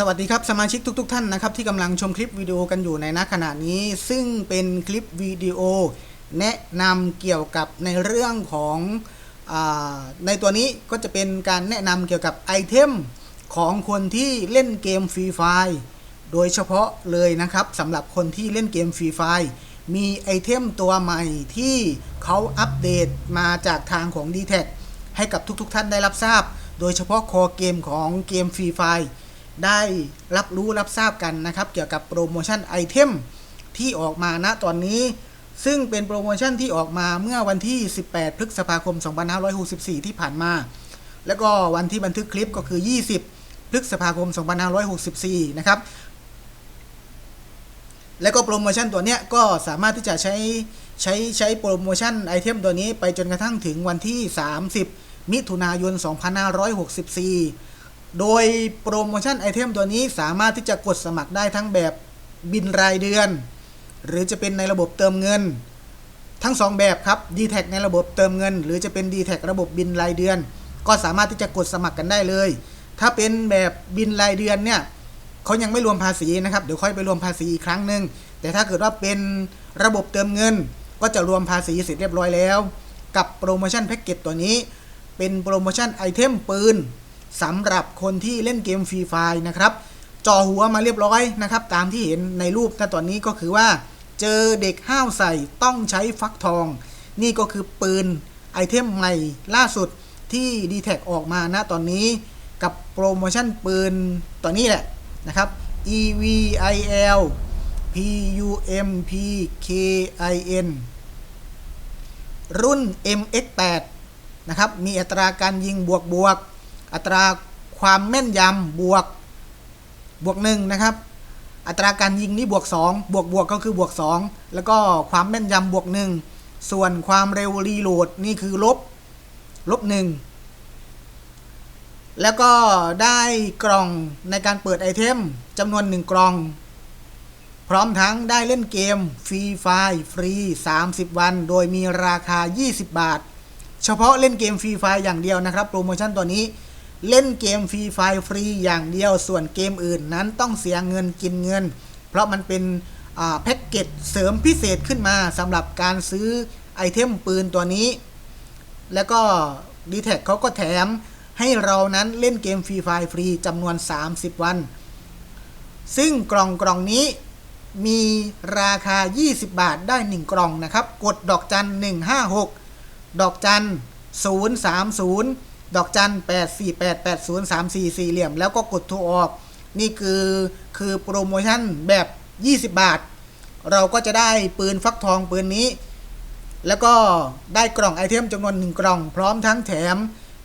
สวัสดีครับสมาชิกทุกๆท่านนะครับที่กำลังชมคลิปวิดีโอกันอยู่ในณขณะนี้ซึ่งเป็นคลิปวิดีโอ แนะนำเกี่ยวกับในเรื่องของอในตัวนี้ก็จะเป็นการแนะนำเกี่ยวกับไอเทมของคนที่เล่นเกมฟรีไฟโดยเฉพาะเลยนะครับสำหรับคนที่เล่นเกมฟรีไฟมีไอเทมตัวใหม่ที่เขาอัปเดตมาจากทางของ d t แทให้กับทุกๆท่านได้รับทราบ โดยเฉพาะคอเกมของเกมฟรีไฟ ได้รับรู้รับทราบกันนะครับ เกี่ยวกับโปรโมชั่นไอเทมที่ออกมาณตอนนี้ ซึ่งเป็นโปรโมชั่นที่ออกมาเมื่อวันที่ 18 พฤษภาคม 2564 ที่ผ่านมา แล้วก็วันที่บันทึกคลิปก็คือ 20 พฤษภาคม 2564 นะครับ แล้วก็โปรโมชั่นตัวเนี้ยก็สามารถที่จะใช้ใช้ใช้โปรโมชั่นไอเทมตัวนี้ไปจนกระทั่งถึงวันที่ 30 มิถุนายน 2564 โดยโปรโมชั่นไอเทมตัวนี้สามารถที่จะกดสมัครได้ทั้งแบบบินรายเดือน หรือจะเป็นในระบบเติมเงิน ทั้ง 2 แบบครับ d t แทในระบบเติมเงิน หรือจะเป็น d t แทระบบบินรายเดือน ก็สามารถที่จะกดสมัครกันได้เลย ถ้าเป็นแบบบินรายเดือนเนี่ยเขายังไม่รวมภาษีนะครับเดี๋ยวค่อยไปรวมภาษีอีกครั้งหนึ่งแต่ถ้าเกิดว่าเป็นระบบเติมเงิน ก็จะรวมภาษีเสร็จเรียบร้อยแล้ว กับโปรโมชั่นแพ็กเกจตัวนี้ เป็นโปรโมชั่นไอเทมปืน สำหรับคนที่เล่นเกมฟรีไฟนะครับจอหัวมาเรียบร้อยนะครับ ตามที่เห็นในรูปณตอนนี้ก็คือว่า เจอเด็กห้าวใส่ต้องใช้ฟักทอง นี่ก็คือปืนไอเทมใหม่ล่าสุดที่ d t แทออกมาณตอนนี้กับโปรโมชั่นปืนตัวนี้แหละนะครับ EVIL PUMPKIN รุ่น MX8 นะครับ มีอัตราการยิงบวกบวก อัตราความแม่นยำบวกบวกหนึ่งนะครับ อัตราการยิงนี่บวก 2 บวกบวกก็คือบวก 2 แล้วก็ความแม่นยำบวกหนึ่งส่วนความเร็วรีโหลดนี่คือลบลบหนึ่งแล้วก็ได้กล่องในการเปิดไอเทมจำนวน 1 กล่อง พร้อมทั้งได้เล่นเกมฟรีไฟฟรี 30 วัน โดยมีราคา 20 บาท เฉพาะเล่นเกมฟรีไฟอย่างเดียวนะครับ โปรโมชั่นตัวนี้ เล่นเกมฟรีไฟฟรีอย่างเดียวส่วนเกมอื่นนั้นต้องเสียเงินกินเงิน เพราะมันเป็นแพ็กเกจเสริมพิเศษขึ้นมาสำหรับการซื้อไอเทมปืนตัวนี้ แล้วก็ d t แทเขาก็แถมให้เรานั้นเล่นเกมฟรีไฟฟรีจำนวน 30 วัน ซึ่งกล่องกล่องนี้มีราคา 20 บาทได้ 1 กล่องนะครับ กดดอกจัน 156 ดอกจัน 030 ดอกจัน8488034สี่เหลี่ยม แล้วก็กดโทรออก นี่คือคือโปรโมชั่นแบบ 20 บาท เราก็จะได้ปืนฟักทองปืนนี้ แล้วก็ได้กล่องไอเทมจำนวน1กล่อง พร้อมทั้งแถม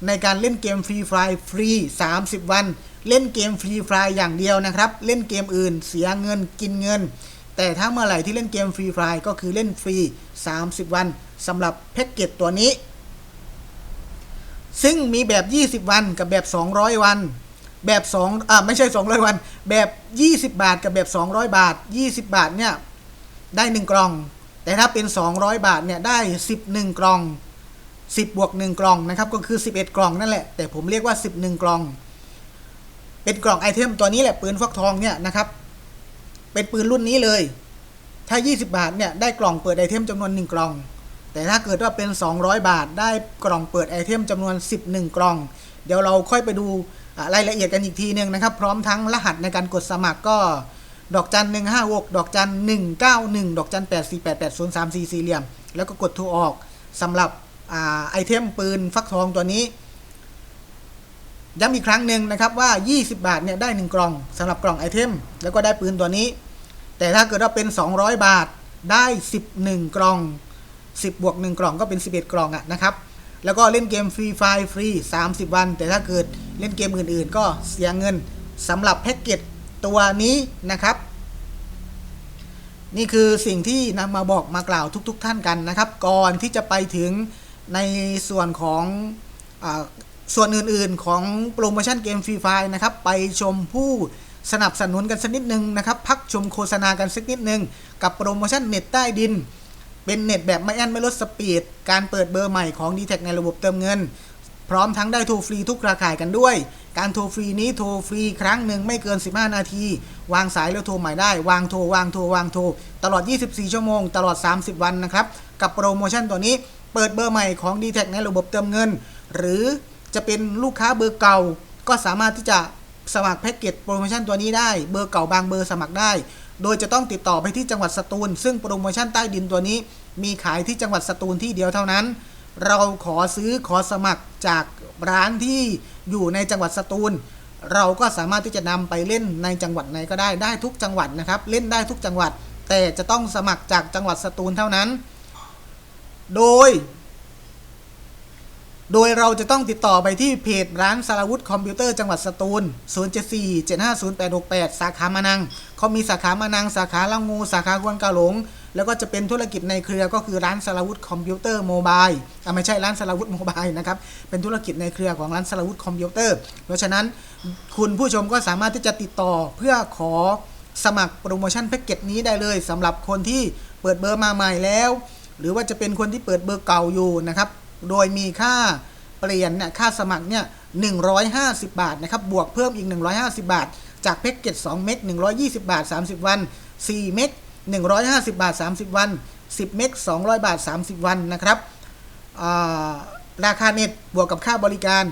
ในการเล่นเกมฟรีไฟฟรี 30 วัน เล่นเกมฟรีไฟอย่างเดียวนะครับ เล่นเกมอื่นเสียเงินกินเงิน แต่ถ้าเมื่อไหร่ที่เล่นเกมฟรีไฟก็คือเล่นฟรี 30 วันสำหรับแพ็กเกจตัวนี้ ซึ่งมีแบบ 20 วันกับแบบ 200 วัน แบบ2อ่าไม่ใช่ 200 วัน แบบ 20 บาทกับแบบ 200 บาท 20 บาทเนี่ยได้ 1 กล่อง แต่ถ้าเป็น 200 บาทเนี่ยได้ 11 กล่อง 10บวก1 กล่องนะครับก็คือ 11 กล่องนั่นแหละ แต่ผมเรียกว่า 11 กล่อง เป็นกล่องไอเทมตัวนี้แหละปืนฟักทองเนี่ยนะครับ เป็นปืนรุ่นนี้เลย ถ้า 20 บาทเนี่ยได้กล่องเปิดไอเทมจำนวน 1 กล่อง แต่ถ้าเกิดว่าเป็น 200 บาทได้กล่องเปิดไอเทมจำนวน 11 กล่อง เดี๋ยวเราค่อยไปดูรายละเอียดกันอีกทีนึงนะครับ พร้อมทั้งรหัสในการกดสมัครก็ ดอกจัน156ดอกจัน191ดอกจัน8488034สี่เหลี่ยม แล้วก็กดโทรออกสำหรับไอเทมปืนฟักทองตัวนี้ย้ำอีกครั้งหนึ่งนะครับว่า 20 บาทเนี่ยได้ 1 กล่องสำหรับกล่องไอเทม แล้วก็ได้ปืนตัวนี้ แต่ถ้าเกิดว่าเป็น 200 บาทได้ 11 กล่อง 10บวก1กล่องก็เป็น 11 กล่องอะนะครับ แล้วก็เล่นเกมฟรีไฟฟรี 30 วัน แต่ถ้าเกิดเล่นเกมอื่นๆ ก็เสียเงินสำหรับแพ็กเกจตัวนี้นะครับ นี่คือสิ่งที่นำมาบอกมากล่าวทุกๆท่านกันนะครับ ก่อนที่จะไปถึงในส่วนของอส่วนอื่นๆของโปรโมชั่นเกมฟรีไฟนะครับ ไปชมผู้สนับสนุนกันสักนิดนึงนะครับ พักชมโฆษณากันสักนิดนึง กับโปรโมชั่นเน็ตใต้ดิน เป็นเน็ตแบบไม่แอนไม่ลดสปีด การเปิดเบอร์ใหม่ของ d t แทในระบบเติมเงิน พร้อมทั้งได้โทรฟรีทุกราข่ายกันด้วย การโทรฟรีนี้โทรฟรีครั้งหนึ่งไม่เกิน 15 นาที วางสายแล้วโทรใหม่ได้ วางโทรวางโทรวางโทรตลอด 24 ชั่วโมง ตลอด 30 วันนะครับ กับโปรโมชั่นตัวนี้เปิดเบอร์ใหม่ของ d t แทในระบบเติมเงิน หรือจะเป็นลูกค้าเบอร์เก่า ก็สามารถที่จะสมัครแพ็กเกจโปรโมชั่นตัวนี้ได้ เบอร์เก่าบางเบอร์สมัครได้ โดยจะต้องติดต่อไปที่จังหวัดสตูล ซึ่งโปรโมชั่นใต้ดินตัวนี้ มีขายที่จังหวัดสตูลที่เดียวเท่านั้น เราขอซื้อขอสมัครจากร้านที่อยู่ในจังหวัดสตูล เราก็สามารถที่จะนำไปเล่นในจังหวัดไหนก็ได้ได้ทุกจังหวัดนะครับ เล่นได้ทุกจังหวัด แต่จะต้องสมัครจากจังหวัดสตูลเท่านั้น โดย โดยเราจะต้องติดต่อไปที่เพจร้านสารวุฒิคอมพิวเตอร์จังหวัดสตูล 074 750 868 สาขามานัง เขามีสาขามานังสาขาละงูสาขาควนกาหลง แล้วก็จะเป็นธุรกิจในเครือก็คือร้านสารวุฒิคอมพิวเตอร์โมบายอ่าไม่ใช่ร้านสารวุฒิโมบายนะครับเป็นธุรกิจในเครือของร้านสารวุฒิคอมพิวเตอร์ เพราะฉะนั้นคุณผู้ชมก็สามารถที่จะติดต่อเพื่อขอสมัครโปรโมชั่นแพ็กเกจนี้ได้เลยสำหรับคนที่เปิดเบอร์มาใหม่แล้ว หรือว่าจะเป็นคนที่เปิดเบอร์เก่าอยู่นะครับโดยมีค่าเปลี่ยนเนี่ยค่าสมัครเนี่ย150 บาทนะครับบวกเพิ่มอีก 150 บาท จากแพ็กเกจ2เมก120 บาท 30 วัน 4 เมก150 บาท 30 วัน 10 เมก200 บาท 30 วันนะครับราคาเน็ตบวกกับค่าบริการ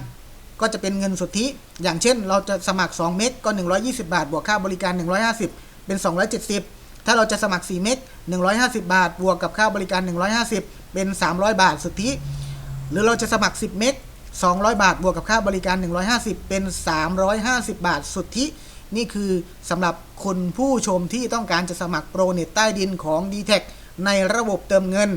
ก็จะเป็นเงินสุทธิ อย่างเช่น เราจะสมัคร 2 เมกก็ 120 บาท บวกค่าบริการ 150 เป็น 270 ถ้าเราจะสมัคร 4 เมก150 บาท บวกกับค่าบริการ 150 เป็น 300 บาทสุทธิ หรือเราจะสมัคร 10 เมก200 บาท บวกกับค่าบริการ 150 เป็น 350 บาทสุทธิ นี่คือสำหรับคนผู้ชมที่ต้องการจะสมัครโปรเน็ตใต้ดินของ d t แทในระบบเติมเงิน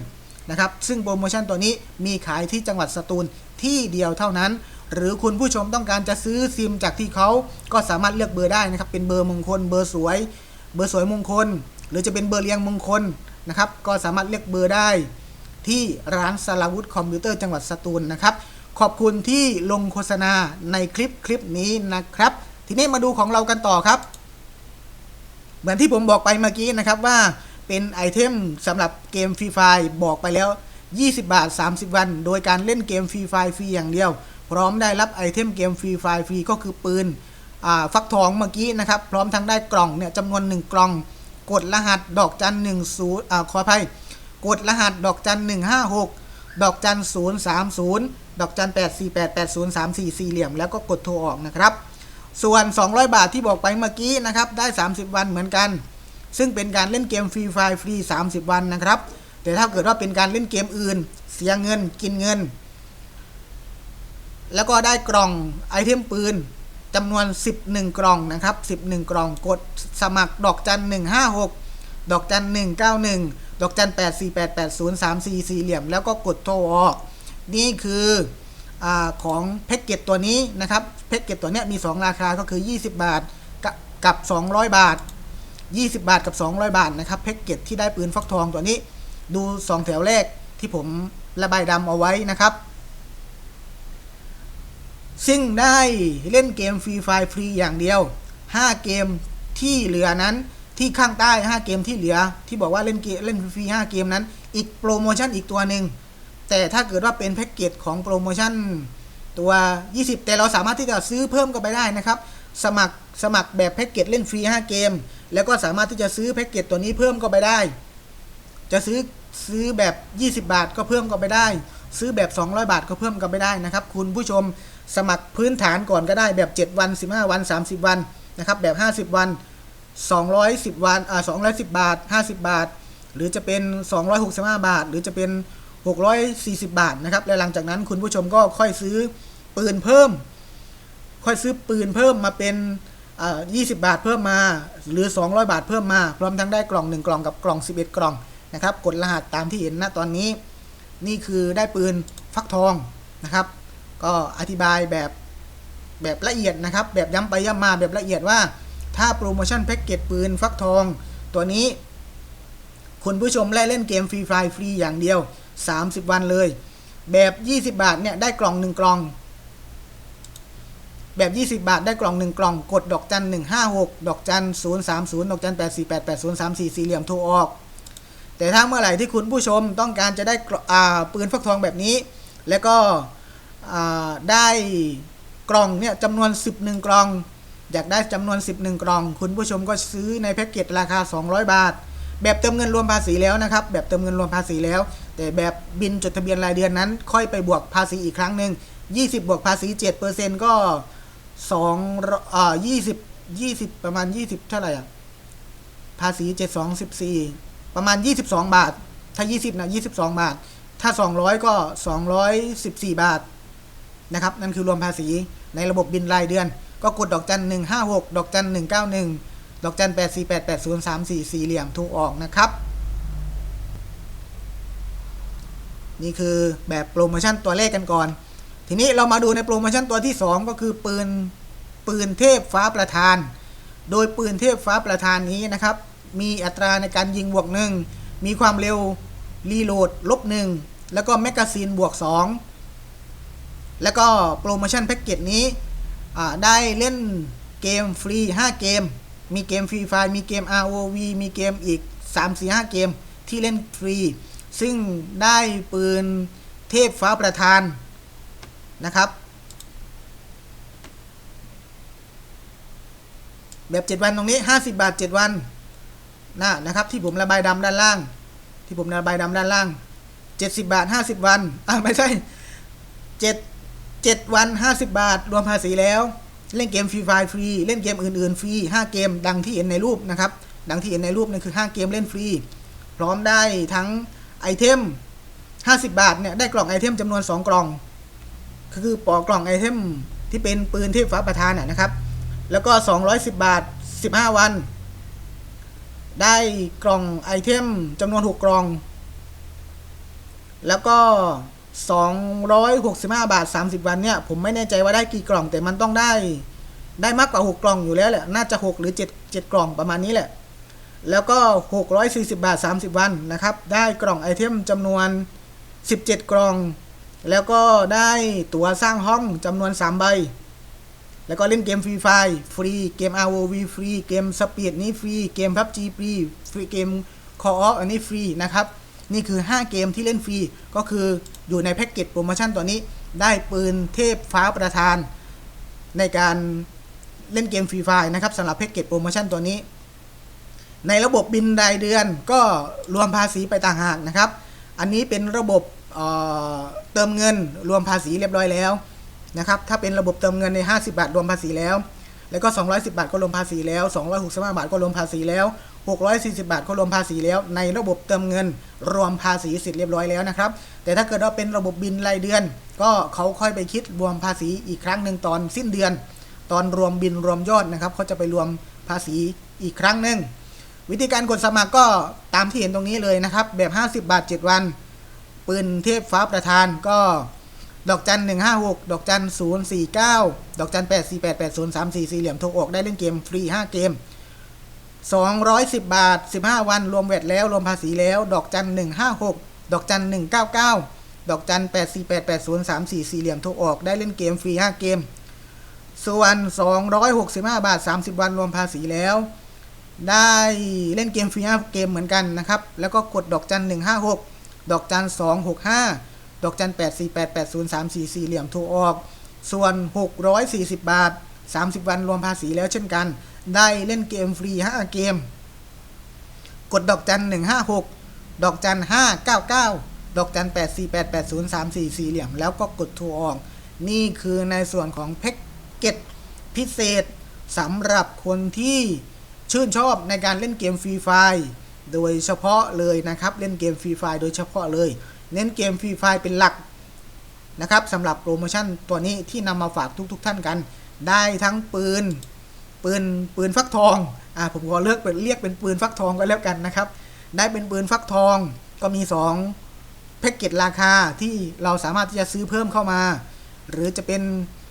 นะครับ ซึ่งโปรโมชั่นตัวนี้มีขายที่จังหวัดสตูลที่เดียวเท่านั้น หรือคุณผู้ชมต้องการจะซื้อซิมจากที่เขาก็สามารถเลือกเบอร์ได้นะครับ เป็นเบอร์มงคล เบอร์สวย เบอร์สวยมงคล หรือจะเป็นเบอร์เรียงมงคลนะครับ ก็สามารถเลือกเบอร์ได้ ที่ร้านสาวุฒิคอมพิวเตอร์จังหวัดสตูลนะครับ ขอบคุณที่ลงโฆษณาในคลิปคลิปนี้นะครับ ทีนี้มาดูของเรากันต่อครับ เหมือนที่ผมบอกไปเมื่อกี้นะครับว่าเป็นไอเทมสำหรับเกมฟรีไฟบอกไปแล้ว 20 บาท 30 วัน โดยการเล่นเกมฟรีไฟฟรีอย่างเดียว พร้อมได้รับไอเทมเกมฟรีไฟฟรีก็คือปืนฟักทองเมื่อกี้นะครับ พร้อมทั้งได้กล่องเนี่ยจำนวน 1 กล่อง กดรหัสดอกจันหนึ่งศูนย์ขออภัยกดรหัสดอกจันหนึ่งห้าหกดอกจันศูนย์สามศูนย์ดอกจันแปดสี่แปดแปดศูนย์สามสี่สี่เหลี่ยม แล้วก็กดโทรออกนะครับ ส่วน 200 บาทที่บอกไปเมื่อกี้นะครับได้ 30 วันเหมือนกัน ซึ่งเป็นการเล่นเกมฟรีไฟฟรี 30 วันนะครับ แต่ถ้าเกิดว่าเป็นการเล่นเกมอื่น เสียเงินกินเงิน แล้วก็ได้กล่องไอเทมปืนจำนวน 11 กล่องนะครับ 11 กล่องกดสมัครดอกจัน 156 ดอกจัน 191 ดอกจัน 8488034 สี่เหลี่ยม แล้วก็กดโทรออก นี่คือ อของแพ็กเกจตัวนี้นะครับแพ็กเกจตัวนี้มี 2 ราคาก็คือ 20 บาทกับกับ 200 บาท 20 บาทกับ 200 บาทนะครับแพ็กเกจที่ได้ปืนฟักทองตัวนี้ ดู 2 แถวแรกที่ผมระบายดำเอาไว้นะครับ ซึ่งได้เล่นเกมฟรีไฟฟรีอย่างเดียว 5 เกมที่เหลือนั้นที่ข้างใต้ 5 เกมที่เหลือ ที่บอกว่าเล่นเกมเล่นฟรี5เกมนั้น อีกโปรโมชั่นอีกตัวหนึ่ง แต่ถ้าเกิดว่าเป็นแพ็กเกจของโปรโมชั่นตัว 20 แต่เราสามารถที่จะซื้อเพิ่มก็ไปได้นะครับ สมัครสมัครแบบแพ็กเกจเล่นฟรี 5 เกม แล้วก็สามารถที่จะซื้อแพ็กเกจตัวนี้เพิ่มก็ไปได้ จะซื้อซื้อแบบ 20 บาทก็เพิ่มก็ไปได้ ซื้อแบบ 200 บาทก็เพิ่มก็ไปได้นะครับ คุณผู้ชมสมัครพื้นฐานก่อนก็ได้แบบ 7 วัน 15 วัน 30 วันนะครับแบบ 50 วัน 210 วันอ่า210 บาท 50 บาท หรือจะเป็น 265 บาท หรือจะเป็น 640 บาทนะครับ และหลังจากนั้นคุณผู้ชมก็ค่อยซื้อปืนเพิ่ม ค่อยซื้อปืนเพิ่มมาเป็นอ่า20 บาทเพิ่มมา หรือ 200 บาทเพิ่มมา พร้อมทั้งได้กล่อง 1 กล่องกับกล่อง 11 กล่องนะครับกดรหัสตามที่เห็นณตอนนี้ นี่คือได้ปืนฟักทองนะครับ ก็อธิบายแบบแบบละเอียดนะครับ แบบย้ำไปย้ำมาแบบละเอียดว่า ถ้าโปรโมชั่นแพ็กเกจปืนฟักทอง ตัวนี้ คุณผู้ชมไล่เล่นเกมฟรีไฟฟรีอย่างเดียว 30 วันเลย แบบ 20 บาทเนี่ยได้กล่อง1กล่อง แบบ 20 บาทได้กล่อง 1 กล่อง กดดอกจัน 156 ดอกจัน 030 ดอกจัน 8488034 สี่เหลี่ยมโทรออก แต่ถ้าเมื่อไหร่ที่คุณผู้ชมต้องการจะได้ปืนฟักทองแบบนี้ แล้วก็ได้กล่องเนี่ยจำนวน 11 กล่อง อยากได้จำนวน 11 กล่อง คุณผู้ชมก็ซื้อในแพ็กเกจราคา 200 บาท แบบเติมเงินรวมภาษีแล้วนะครับ แบบเติมเงินรวมภาษีแล้ว แต่แบบบินจดทะเบียนรายเดือนนั้น ค่อยไปบวกภาษีอีกครั้งหนึ่ง20 บวกภาษี7%ก็2อ่า20 20 ประมาณ 20 เท่าไหร่อะ ภาษี 7 2 14 ประมาณ 22 บาท ถ้า 20 นะ 22 บาท ถ้า 200 ก็ 214 บาท นะครับ นั่นคือรวมภาษีในระบบบินรายเดือน ก็กดดอกจัน 156 ดอกจัน 191 ดอกจัน 8488034สี่เหลี่ยมถูกออกนะครับ นี่คือแบบโปรโมชั่นตัวเลขกันก่อน ทีนี้เรามาดูในโปรโมชั่นตัวที่ 2 ก็คือปืนปืนเทพฟ้าประธาน โดยปืนเทพฟ้าประธานนี้นะครับ มีอัตราในการยิงบวกหนึ่งมีความเร็วรีโหลดลบหนึ่งแล้วก็แมกกาซีนบวก 2 แล้วก็โปรโมชั่นแพ็กเกจนี้ได้เล่นเกมฟรี 5 เกม มีเกมฟรีไฟมีเกม ROV มีเกมอีก 3 4 5 เกมที่เล่นฟรี ซึ่งได้ปืนเทพฟ้าประธานนะครับ แบบ 7 วันตรงนี้ 50 บาท 7 วันนะนะครับที่ผมระบายดำด้านล่าง ที่ผมระบายดำด้านล่าง 70 บาท 50 วันอะไม่ใช่ 7 7 วัน 50 บาท รวมภาษีแล้ว เล่นเกมฟรีไฟฟรี เล่นเกมอื่นๆฟรี 5 เกมดังที่เห็นในรูปนะครับ ดังที่เห็นในรูปนั่นคือ 5 เกมเล่นฟรี พร้อมได้ทั้ง ไอเทม 50 บาทเนี่ยได้กล่องไอเทมจำนวน 2 กล่อง คือปอกล่องไอเทมที่เป็นปืนเทพฟ้าประธานน่ะนะครับ แล้วก็ 210 บาท 15 วัน ได้กล่องไอเทมจำนวน 6 กล่อง แล้วก็ 265 บาท 30 วันเนี่ยผมไม่แน่ใจว่าได้กี่กล่องแต่มันต้องได้ได้มากกว่า 6 กล่องอยู่แล้วแหละ น่าจะ 6 หรือ 7 7 กล่องประมาณนี้แหละ แล้วก็ 640 บาท 30 วันนะครับ ได้กล่องไอเทมจำนวน 17 กล่อง แล้วก็ได้ตั๋วสร้างห้องจำนวน 3 ใบ แล้วก็เล่นเกมฟรีไฟฟรี เกม ROV ฟรี เกมสปีดนี้ฟรี เกม PUBG ฟรี ฟรีเกม Call of อันนี้ฟรีนะครับ นี่คือ 5 เกมที่เล่นฟรี ก็คืออยู่ในแพ็กเกจโปรโมชั่นตัวนี้ ได้ปืนเทพฟ้าประธาน ในการเล่นเกมฟรีไฟนะครับสำหรับแพ็กเกจโปรโมชั่นตัวนี้ ในระบบบินรายเดือนก็รวมภาษีไปต่างหากนะครับ อันนี้เป็นระบบเเติมเงินรวมภาษีเรียบร้อยแล้วนะครับ ถ้าเป็นระบบเติมเงินใน 50 บาทรวมภาษีแล้ว แล้วก็ 210 บาทก็รวมภาษีแล้ว 265 บาทก็รวมภาษีแล้ว 640 บาทก็รวมภาษีแล้ว ในระบบเติมเงินรวมภาษีเสร็จเรียบร้อยแล้วนะครับ แต่ถ้าเกิดว่าเป็นระบบบินรายเดือน ก็เขาค่อยไปคิดรวมภาษีอีกครั้งหนึ่งตอนสิ้นเดือน ตอนรวมบินรวมยอดนะครับเขาจะไปรวมภาษีอีกครั้งหนึ่ง วิธีการกดสมัครก็ตามที่เห็นตรงนี้เลยนะครับ แบบ 50 บาท 7 วัน ปืนเทพฟ้าประธานก็ดอกจัน 156 ดอกจัน 049 ดอกจัน 8488034 สี่เหลี่ยมโทรออกได้เล่นเกมฟรี 5 เกม 210 บาท 15 วัน รวมแวดแล้ว รวมภาษีแล้ว ดอกจัน 156 ดอกจัน 199 ดอกจัน 8488034 สี่เหลี่ยมโทรออกได้เล่นเกมฟรี 5 เกม ส่วน 265 บาท 30 วัน รวมภาษีแล้ว ได้เล่นเกมฟรี5เกมเหมือนกันนะครับ แล้วก็กดดอกจัน156ดอกจัน265ดอกจัน8488034สี่เหลี่ยมโทรออก ส่วน640บบาท30วันรวมภาษีแล้วเช่นกัน ได้เล่นเกมฟรี5เกม กดดอกจัน156ดอกจัน599ดอกจัน8488034สี่เหลี่ยม แล้วก็กดโทรออก นี่คือในส่วนของแพ็กเกจพิเศษสำหรับคนที่ ชื่นชอบในการเล่นเกมฟรีไฟโดยเฉพาะเลยนะครับ เล่นเกมฟรีไฟโดยเฉพาะเลย เน้นเกมฟรีไฟเป็นหลักนะครับสำหรับโปรโมชั่นตัวนี้ที่นำมาฝากทุกๆท่านกัน ได้ทั้งปืน ปืนปืนฟักทองอ่าผมขอเลือกเป็นเรียกเป็นปืนฟักทองก็แล้วกันนะครับ ได้เป็นปืนฟักทองก็มี 2 แพ็กเกจราคาที่เราสามารถที่จะซื้อเพิ่มเข้ามา หรือจะเป็น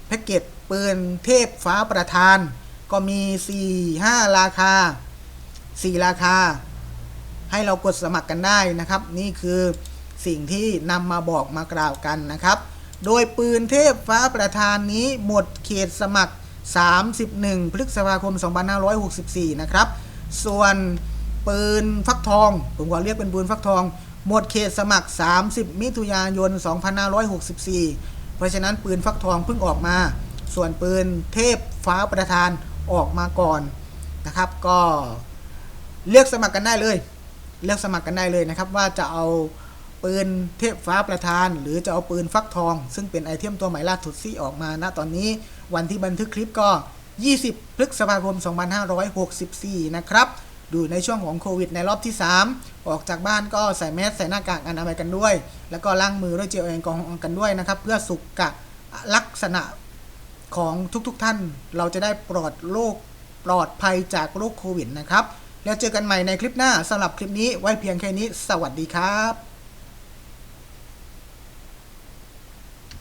แพ็กเกจปืนเทพฟ้าประธาน ก็มี 4 5 ราคา 4 ราคา ให้เรากดสมัครกันได้นะครับ นี่คือสิ่งที่นำมาบอกมากล่าวกันนะครับ โดยปืนเทพฟ้าประธานนี้หมดเขตสมัคร 31 พฤษภาคม 2564 นะครับ ส่วนปืนฟักทอง ผมขอเรียกเป็นปืนฟักทอง หมดเขตสมัคร 30 มิถุนายน 2564 เพราะฉะนั้นปืนฟักทองเพิ่งออกมา ส่วนปืนเทพฟ้าประธาน ออกมาก่อนนะครับ ก็เลือกสมัครกันได้เลย เลือกสมัครกันได้เลยนะครับ ว่าจะเอาปืนเทพฟ้าประธาน หรือจะเอาปืนฟักทอง ซึ่งเป็นไอเทมตัวใหม่ล่าสุดที่ออกมาณตอนนี้วันที่บันทึกคลิปก็ 20 พฤษภาคม 2564 นะครับดูในช่วงของโควิดในรอบที่ 3 ออกจากบ้านก็ใส่แมสใส่หน้ากากอนามัยกันด้วย แล้วก็ล้างมือด้วยเจลแอลกอฮอล์กันด้วยนะครับ เพื่อสุขลักษณะ ของทุกๆทท่าน เราจะได้ปลอดโรคปลอดภัยจากโรคโควิดนะครับ แล้วเจอกันใหม่ในคลิปหน้าสำหรับคลิปนี้ไว้เพียงแค่นี้ สวัสดีครับ